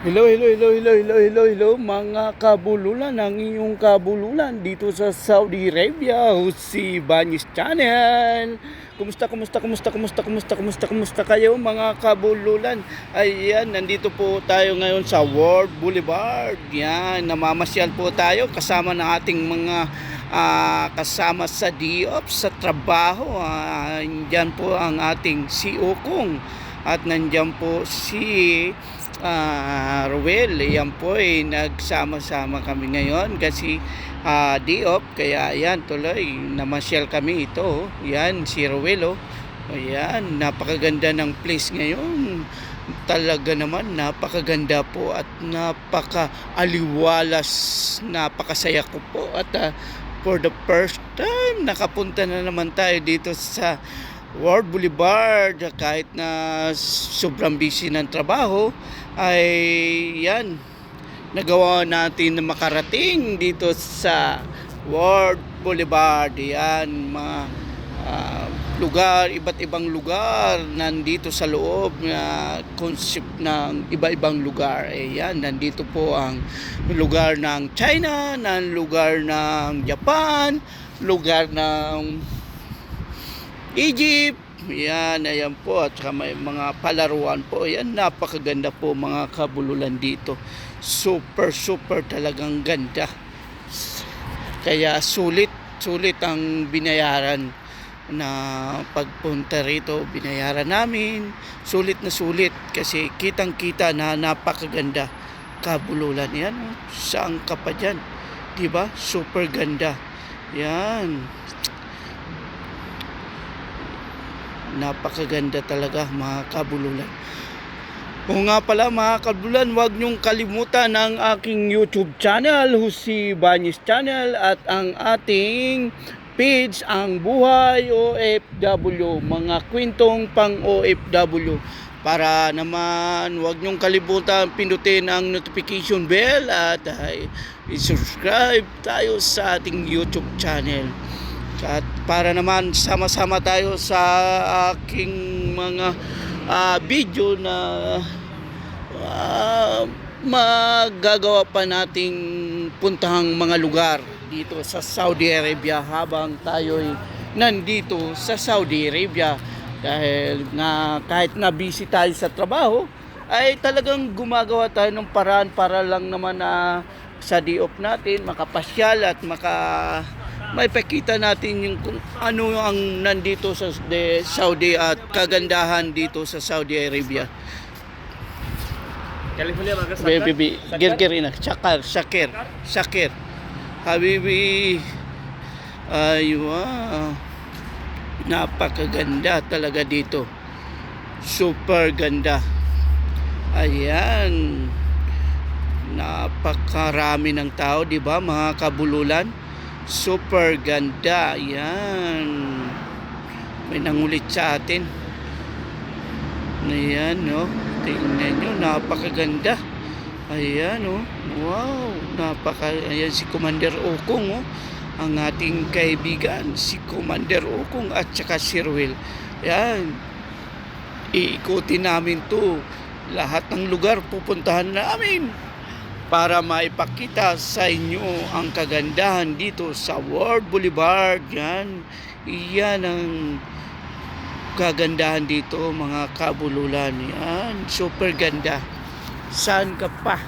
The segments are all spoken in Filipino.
Hello, hello, hello, hello, hello, hello, hello, mga kabululan, ang inyong kabululan dito sa Saudi Arabia, si Banyis Channel. Kumusta, kumusta, kumusta, kumusta, kumusta, kumusta, kumusta kayo mga kabululan? Ayan, nandito po tayo ngayon sa World Boulevard. Yan, namamasyal po tayo kasama ng ating mga ah, kasama sa DOP, sa trabaho. Ah, Yan po ang ating CEO Kong. At nandyan po si ah Ruel, yan po ay nagsama-sama kami ngayon kasi ah di-off kaya yan tuloy namasyal kami ito. oh. Yan si Ruel oh. Ayan, napakaganda ng place ngayon. Talaga naman napakaganda po at napaka-aliwalas, napakasaya ko po at ah, for the first time nakapunta na naman tayo dito sa World Boulevard kahit na sobrang busy ng trabaho ay yan nagawa natin na makarating dito sa World Boulevard. Yan mga ah, lugar iba't ibang lugar nandito sa loob na concept ng iba-ibang lugar. Eh yan nandito po ang lugar ng China ng lugar ng Japan lugar ng Egypt. Yan, ayan po. At saka may mga palaruan po. Yan, napakaganda po mga kabululan dito. Super, super talagang ganda. Kaya sulit, sulit ang binayaran na pagpunta rito. Binayaran namin. Sulit na sulit kasi kitang kita na napakaganda kabululan. Yan, oh. saan ka pa dyan? Diba? Super ganda. Yan. Napakaganda talaga mga kabululan. O nga pala mga kabululan, huwag niyong kalimutan ang aking YouTube channel, Husi Banyes Channel at ang ating page ang Buhay OFW, mga kwentong pang OFW. Para naman huwag niyong kalimutan pindutin ang notification bell at ay, i-subscribe tayo sa ating YouTube channel. At para naman sama-sama tayo sa aking mga ah, video na ah, magagawa pa nating puntahang mga lugar dito sa Saudi Arabia habang tayo'y nandito sa Saudi Arabia. Dahil na kahit na busy tayo sa trabaho ay talagang gumagawa tayo ng paraan para lang naman na sa day off natin makapasyal at maka may pakita natin yung kung ano ang nandito sa de, Saudi at kagandahan dito sa Saudi Arabia. California mga kasakal. Baby, girgirina, Shakir, Shakir, Shakir. Habibi, aywa, napakaganda talaga dito. Super ganda. Ayan. Napakarami ng tao, di ba mga kabululan? Super ganda. Ayan. May nangulit sa atin. Ayan, no? Tingnan nyo, napakaganda. Ayan, oh. Wow, napaka... Ayan si Commander Okong, oh. Ang ating kaibigan, si Commander Okong at saka si Ruel. Ayan. Iikutin namin to. Lahat ng lugar pupuntahan namin para maipakita sa inyo ang kagandahan dito sa World Boulevard. Yan. Iyan ang kagandahan dito mga kabululan. Yan. Super ganda. Saan ka pa?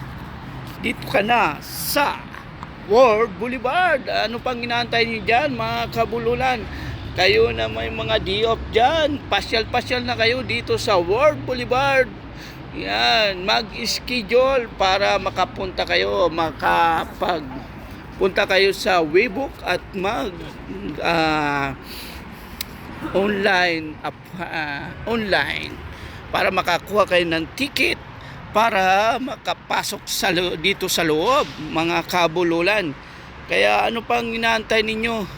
Dito ka na sa World Boulevard. Ano pang inaantay niyo dyan mga kabululan? Kayo na may mga di-off dyan. Pasyal-pasyal na kayo dito sa World Boulevard. Yan, mag-schedule para makapunta kayo, makapag punta kayo sa Webook at mag ah, online ah, online para makakuha kayo ng ticket para makapasok sa dito sa loob mga kabululan. Kaya ano pang inaantay ninyo?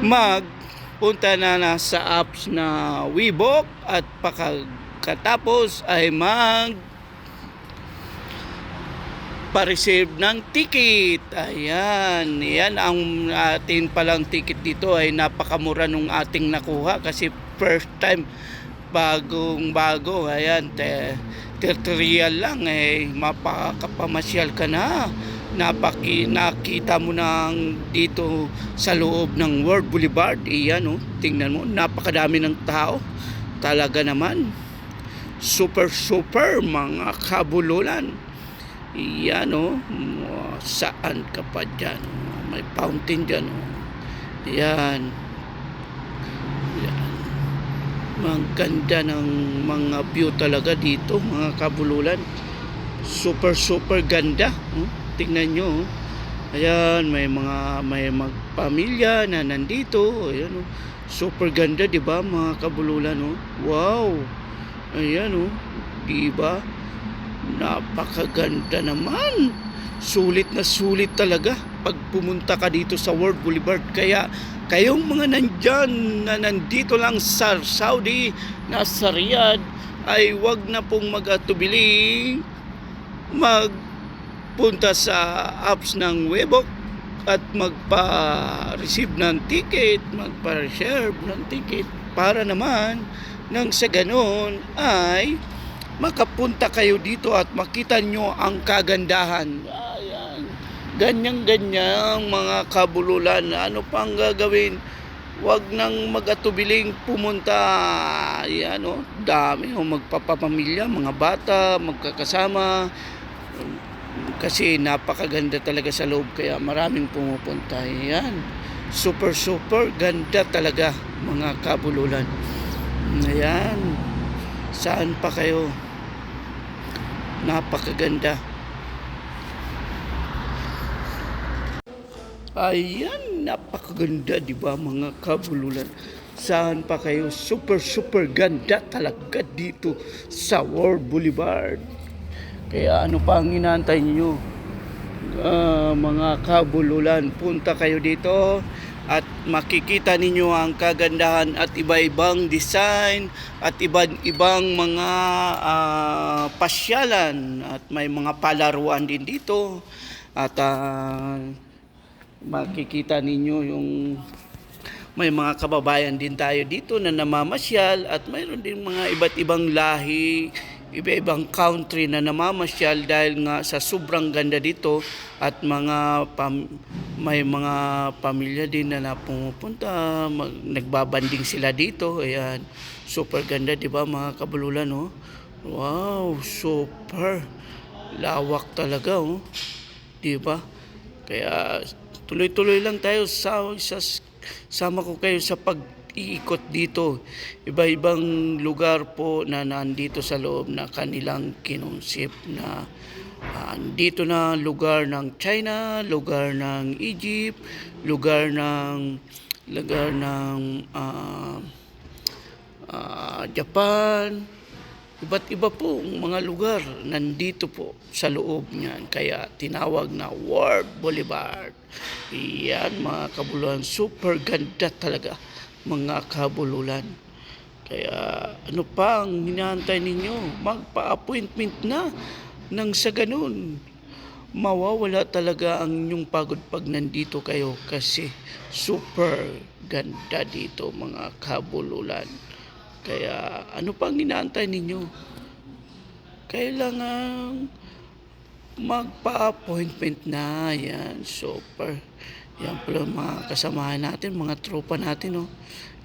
Mag punta na sa apps na Webook at pagkatapos ay mag pa-receive ng ticket. Ayan, yan ang atin palang ticket dito ay napakamura nung ating nakuha kasi first time bagong bago. Ayan, te, tutorial lang eh. Mapakapamasyal ka na. Napaki, mo nang dito sa loob ng World Boulevard. Iyan oh, tingnan mo, napakadami ng tao. Talaga naman. Super super mga kabululan. Iyan oh, saan ka pa dyan? May fountain dyan oh. Yan. Yan. Ang ganda ng mga view talaga dito, mga kabululan. Super, super ganda. Oh, tingnan nyo. oh. Ayan, may mga may magpamilya na nandito. Ayan, oh. Super ganda, di ba, mga kabululan? Oh. Wow. Ayan, oh. Di ba? Napakaganda naman. Sulit na sulit talaga pag pumunta ka dito sa World Boulevard. Kaya kayong mga nandyan na nandito lang sa Saudi, nasa Riyadh, ay wag na pong mag-atubili magpunta sa apps ng Webok at magpa-receive ng ticket, magpa-reserve ng ticket para naman nang sa ganon ay makapunta kayo dito at makita nyo ang kagandahan. Ayan. Ganyan-ganyan mga kabululan. Ano pang gagawin? Huwag nang mag-atubiling pumunta. Ayan o, dami o magpapamilya, mga bata, magkakasama. Kasi napakaganda talaga sa loob kaya maraming pumupunta. Ayan. Super super ganda talaga mga kabululan. Ayan. Saan pa kayo? Napakaganda. Ayan, napakaganda, di ba mga kabululan? Saan pa kayo? Super, super ganda talaga dito sa World Boulevard. Kaya ano pa ang inaantay nyo? Ah, mga kabululan, punta kayo dito at makikita ninyo ang kagandahan at iba-ibang design at iba-ibang mga ah, pasyalan at may mga palaruan din dito at ah, makikita ninyo yung may mga kababayan din tayo dito na namamasyal at mayroon din mga iba't ibang lahi, iba-ibang country na namamasyal dahil nga sa sobrang ganda dito at mga pam- may mga pamilya din na napumupunta, mag, nagbabanding sila dito. Ayan, super ganda 'di ba mga kabululan oh. Wow, super lawak talaga oh. 'Di ba? Kaya tuloy-tuloy lang tayo sa, sa sama ko kayo sa pag-iikot dito. Iba-ibang lugar po na nandito sa loob na kanilang kinonsip na dito na lugar ng China, lugar ng Egypt, lugar ng lugar ng ah, ah, Japan, Iba't iba po ang mga lugar nandito po sa loob niyan. Kaya tinawag na World Boulevard. Iyan mga kabululan. Super ganda talaga mga kabululan. Kaya ano pa ang hinahantay ninyo? Magpa-appointment na nang sa ganun. Mawawala talaga ang inyong pagod pag nandito kayo kasi super ganda dito mga kabululan. Kaya ano pang inaantay ninyo? Kailangan magpa-appointment na. Yan, super. Yan pala mga kasamahan natin, mga tropa natin, oh.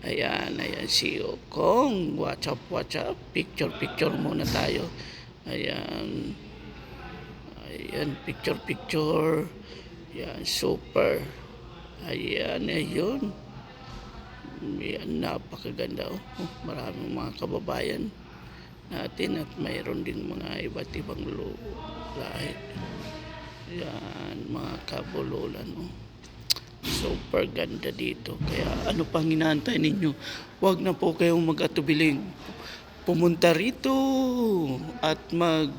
Ayan, ayan, si Okong. Watch up, watch up. Picture, picture muna tayo. Ayan. Ayan, picture, picture. Yan, super. Ayan, ayun. Yan, napakaganda. Oh. Oh, maraming mga kababayan natin at mayroon din mga iba't ibang lahi. Yan, mga kabululan. Oh. Super ganda dito. Kaya ano pang inaantay ninyo? Huwag na po kayong mag-atubiling. Pumunta rito at mag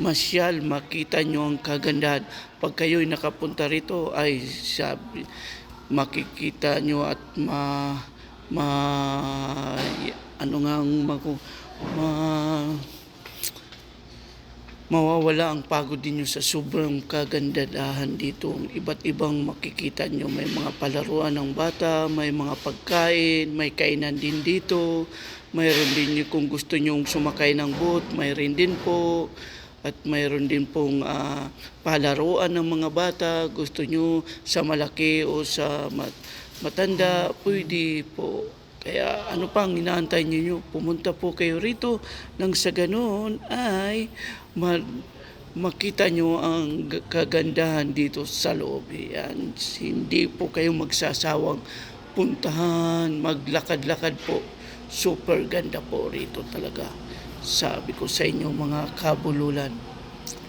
masyal, makita nyo ang kagandahan. Pag kayo'y nakapunta rito, ay sabi, makikita nyo at ma, ma, ano nga ang maku, ma, mawawala ang pagod ninyo sa sobrang kagandahan dito. Iba't ibang makikita nyo. May mga palaruan ng bata, may mga pagkain, may kainan din dito. Mayroon din nyo kung gusto nyo sumakay ng boat, mayroon din po. At mayroon din pong ah, palaruan ng mga bata. Gusto nyo sa malaki o sa mat- matanda, pwede po. Kaya ano pang inaantay ninyo? Pumunta po kayo rito nang sa ganoon ay ma- makita nyo ang kagandahan dito sa loob. Yan. Hindi po kayo magsasawang puntahan, maglakad-lakad po. Super ganda po rito talaga. Sabi ko sa inyo mga kabululan.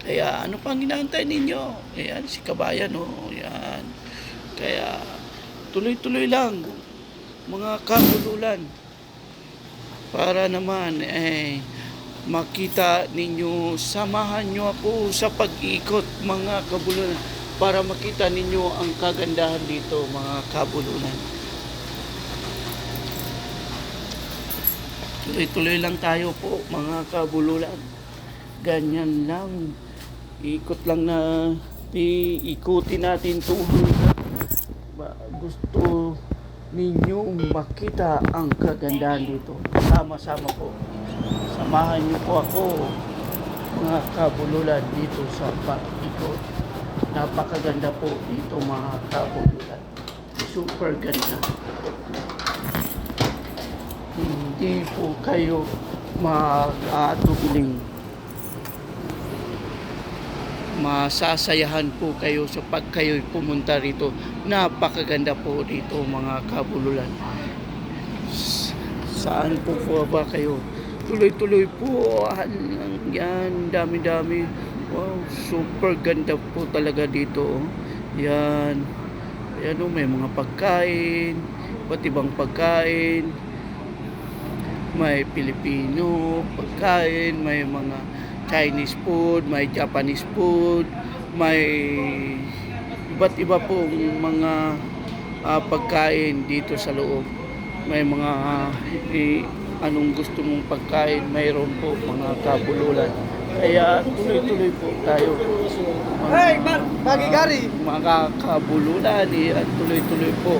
Kaya ano pang inaantay ninyo? Ayan, si Kabayan, oh. Ayan. Kaya tuloy-tuloy lang mga kabululan para naman eh makita ninyo samahan nyo ako sa pag-ikot mga kabululan para makita ninyo ang kagandahan dito mga kabululan tuloy-tuloy lang tayo po mga kabululan ganyan lang ikot lang na iikutin natin ba- gusto ninyong makita ang kagandahan dito. Sama-sama po. Samahan niyo po ako mga kabululan dito sa pag-ikot. Napakaganda po dito mga kabululan. Super ganda. Hindi po kayo mag-atubiling masasayahan po kayo sa pag kayo pumunta rito. Napakaganda po dito mga kabululan. Saan po po ba kayo? Tuloy-tuloy po. Ah, Yan, dami-dami. Wow, super ganda po talaga dito. oh. Yan. Yan oh, may mga pagkain. Iba't ibang pagkain. May Pilipino pagkain, may mga Chinese food, may Japanese food, may iba't iba pong mga ah, pagkain dito sa loob. May mga eh, anong gusto mong pagkain, mayroon po mga kabululan. Kaya tuloy-tuloy po tayo. Mga, Hey, Mar Bagi Gary! mga kabululan eh, at tuloy-tuloy po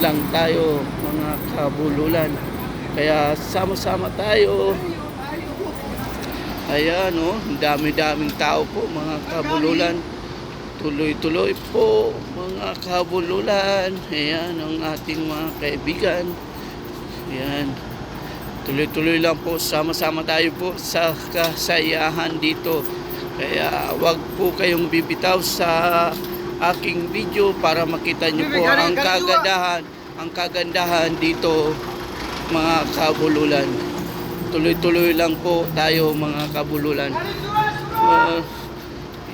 lang tayo mga kabululan. Kaya sama-sama tayo. Ayan oh, ang dami-daming tao po mga kabululan. Tuloy-tuloy po mga kabululan. Ayan ang ating mga kaibigan. Ayan. Tuloy-tuloy lang po, sama-sama tayo po sa kasayahan dito. Kaya wag po kayong bibitaw sa aking video para makita nyo po ang kagandahan, ang kagandahan dito mga kabululan. Tuloy-tuloy lang po tayo mga kabululan. Ah,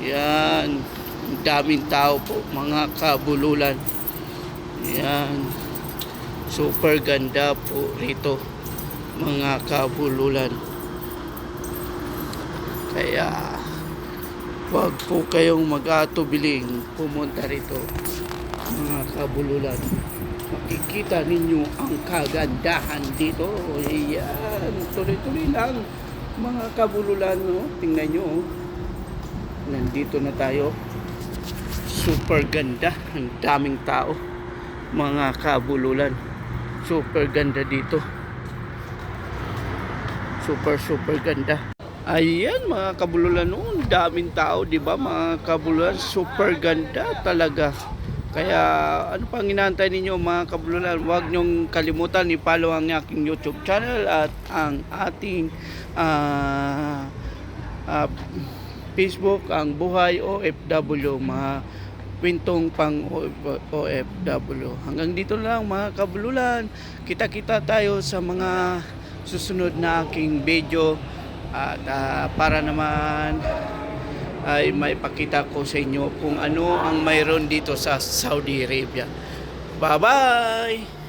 yan. Daming tao po mga kabululan. Yan. Super ganda po rito mga kabululan. Kaya wag po kayong mag-atubiling pumunta rito mga kabululan makikita ninyo ang kagandahan dito ayan tuloy-tuloy lang mga kabululan no? tingnan nyo oh. nandito na tayo super ganda ang daming tao mga kabululan super ganda dito super super ganda Ayan mga kabululan noon, daming tao, 'di ba? Mga kabululan, super ganda talaga. Kaya ano pang inaantay ninyo mga kabululan? Huwag niyong kalimutan i-follow ang aking YouTube channel at ang ating ah, ah, Facebook ang Buhay OFW mga kwentong pang OFW. Hanggang dito lang mga kabululan. Kita-kita tayo sa mga susunod na aking video at ah, para naman ay may pakita ko sa inyo kung ano ang mayroon dito sa Saudi Arabia. Bye-bye!